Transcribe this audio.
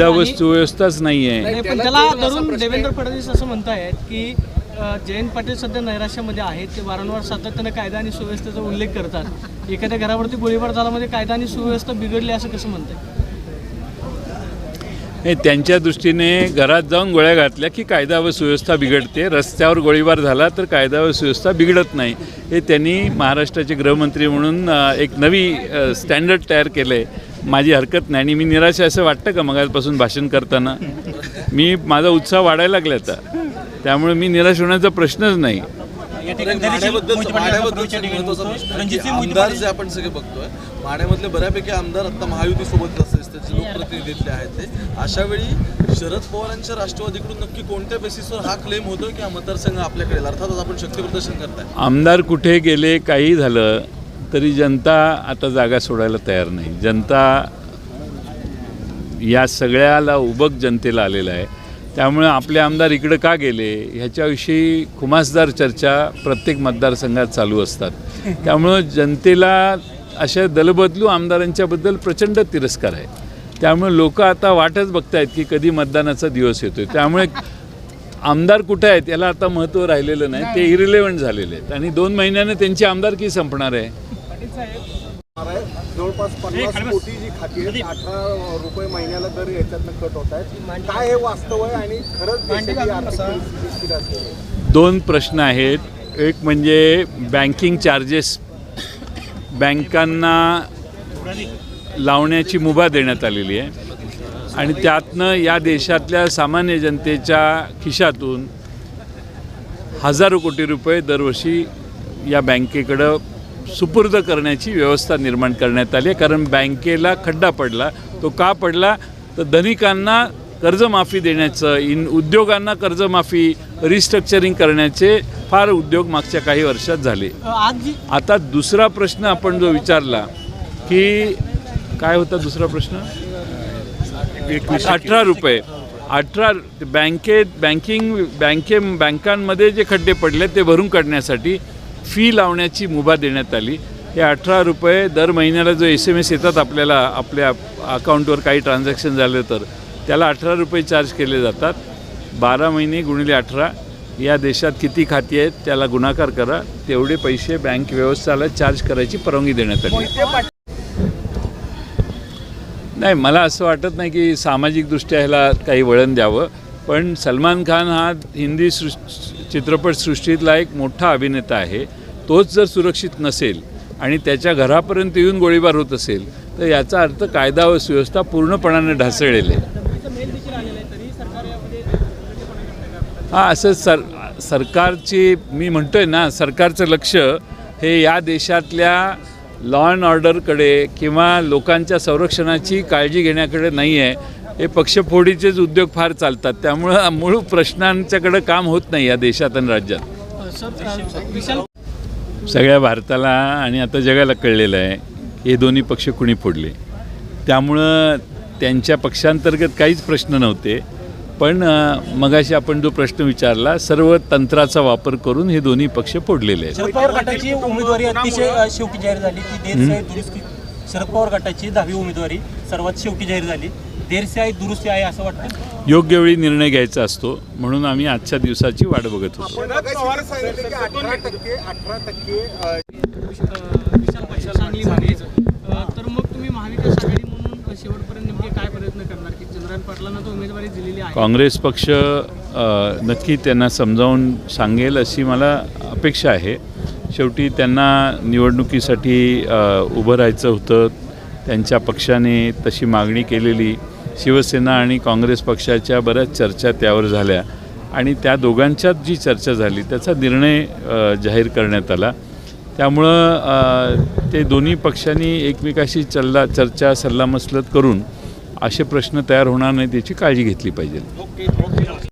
कायदा व सुव्यवस्थाच नाही आहे नाही, पण त्याला धरून देवेंद्र फडणवीस असं म्हणतायत की अ, जयंत पाटील सध्या नैराश्यामध्ये आहेत ते वारंवार सातत्यानं कायदा आणि सुव्यवस्थेचा उल्लेख करतात. एखाद्या घरावरती गोळीबार झाल्यामध्ये कायदा आणि सुव्यवस्था बिघडली असं कसं म्हणताय? नाही त्यांच्या दृष्टीने घरात जाऊन गोळ्या घातल्या की कायदा व सुव्यवस्था बिघडते. रस्त्यावर गोळीबार झाला तर कायदा व सुव्यवस्था बिघडत नाही. हे त्यांनी महाराष्ट्राचे गृहमंत्री म्हणून अ, एक नवी अ, स्टँडर्ड तयार केलं आहे माझी हरकत नाही. आणि मी निराश असं वाटतं का मगापासून भाषण करताना? मी माझा उत्साह वाढायला लागला आता. त्यामुळे मी निराश होण्याचा प्रश्नच नाही. आमदार जे आपण सगळे बघतोय माड्यामधले बऱ्यापैकी आमदार आता महायुती सोबत असते लोकप्रतिनिधीतले आहेत ते. अशा वेळी शरद पवारांच्या राष्ट्रवादीकडून नक्की कोणत्या बेसिसवर हा क्लेम होतो की हा मतदारसंघ आपल्याकडे? अर्थातच आपण शक्ती प्रदर्शन करताय. आमदार कुठे गेले काही झालं तरी जनता आता जागा सोडायला तयार नाही. जनता या सगळ्याला उबक जनतेला आलेला आहे. त्यामुळे आपले आमदार इकडं का गेले? ह्याच्याविषयी खुमासदार चर्चा प्रत्येक मतदारसंघात चालू असतात. त्यामुळं जनतेला अशा दलबदलू आमदारांच्याबद्दल प्रचंड तिरस्कार आहे. त्यामुळे लोक आता वाटच बघतायत की कधी मतदानाचा दिवस येतोय. त्यामुळे आमदार कुठे आहेत याला आता महत्त्व राहिलेलं नाही. ते इरिलेव्हंट झालेले आहेत. आणि दोन महिन्याने त्यांची आमदारकी संपणार आहे. जवळपास पन्नास कोटी जी खाती आहेत अठरा रुपये महिन्याला दर याच्यातनं कट होत आहेत. काय हे वास्तव आहे आणि खरंच दोन प्रश्न आहेत. एक म्हणजे बँकिंग चार्जेस बँकांना लावण्याची मुभा देण्यात आलेली आहे. आणि त्यातनं या देशातल्या सामान्य जनतेच्या खिशातून हजारो कोटी रुपये दरवर्षी या बँकेकडं सुपूर्द करण्याची व्यवस्था निर्माण करण्यात आली आहे. कारण बँकेला खड्डा पडला तो का पडला? तर धनिकांना कर्जमाफी देण्याचं इन उद्योगांना कर्जमाफी रिस्ट्रक्चरिंग करण्याचे फार उद्योग मागच्या काही वर्षात झाले. आता दुसरा प्रश्न आपण जो विचारला की काय होता दुसरा प्रश्न? अठरा रुपये. अठरा बँकेत बँकिंग बँके बँकांमध्ये जे खड्डे पडले ते भरून काढण्यासाठी फी लावण्याची मुभा देण्यात आली. हे अठरा रुपये दर महिन्याला जो एस एम एस येतात आपल्याला आपल्या अकाउंटवर काही ट्रान्झॅक्शन झालं तर त्याला अठरा रुपये चार्ज केले जातात. बारा महिने गुणिले अठरा. या देशात किती खाती आहेत त्याला गुणाकार करा. तेवढे पैसे बँक व्यवस्थाला चार्ज करायची परवानगी देण्यात आली. नाही मला असं वाटत नाही की सामाजिकदृष्ट्या ह्याला काही वळण द्यावं. पण सलमान खान हा हिंदी सृ चित्रपटसृष्टीतला एक मोठा अभिनेता आहे. तोच जर सुरक्षित नसेल आणि त्याच्या घरापर्यंत येऊन गोळीबार होत असेल तर याचा अर्थ कायदा व सुव्यवस्था पूर्णपणाने ढासळलेली आहे. हा असं सर सरकारची मी म्हणतोय ना सरकारचं लक्ष हे या देशातल्या लॉ अँड ऑर्डरकडे किंवा लोकांच्या संरक्षणाची काळजी घेण्याकडे नाही आहे हे पक्षफोडीचेच उद्योग फार चालतात. त्यामुळं मूळ प्रश्नांच्याकडे काम होत नाही या देशात आणि राज्यात. सगळ्या भारताला आणि आता जगाला कळलेलं आहे हे दोन्ही पक्ष कुणी फोडले. त्यामुळं त्यांच्या पक्षांतर्गत काहीच प्रश्न नव्हते. पण मगाशी आपण जो प्रश्न विचारला सर्व तंत्राचा वापर करून हे दोन्ही पक्ष फोडलेले आहेत. शरद पवार गटाची ती दहावी उमेदवारी सर्वात शेवटी जाहीर झाली. देरसाई दुरुस्ती आहे असं वाटतं? योग्य वेळी निर्णय घ्यायचा असतो म्हणून आम्ही आजच्या दिवसाची वाट बघत होतो. तर मग तुम्ही महाविकास आघाडी म्हणून शेवटपर्यंत नेमके काय प्रयत्न करणार? की चंद्रकांत पाटलांना तर उमेदवारी दिलेली आहे. काँग्रेस पक्ष नक्की त्यांना समजावून सांगेल अशी मला अपेक्षा आहे. शेवटी त्यांना निवडणुकीसाठी उभं राहायचं होतं. त्यांच्या पक्षाने तशी मागणी केलेली. शिवसेना आणि काँग्रेस पक्षाच्या बऱ्याच चर्चा त्यावर झाल्या. आणि त्या दोघांच्यात जी चर्चा झाली त्याचा निर्णय जाहीर करण्यात आला. त्यामुळं ते दोन्ही पक्षांनी एकमेकाशी चल्ला चर्चा सल्लामसलत करून असे प्रश्न तयार होणार नाहीत याची काळजी घेतली पाहिजे.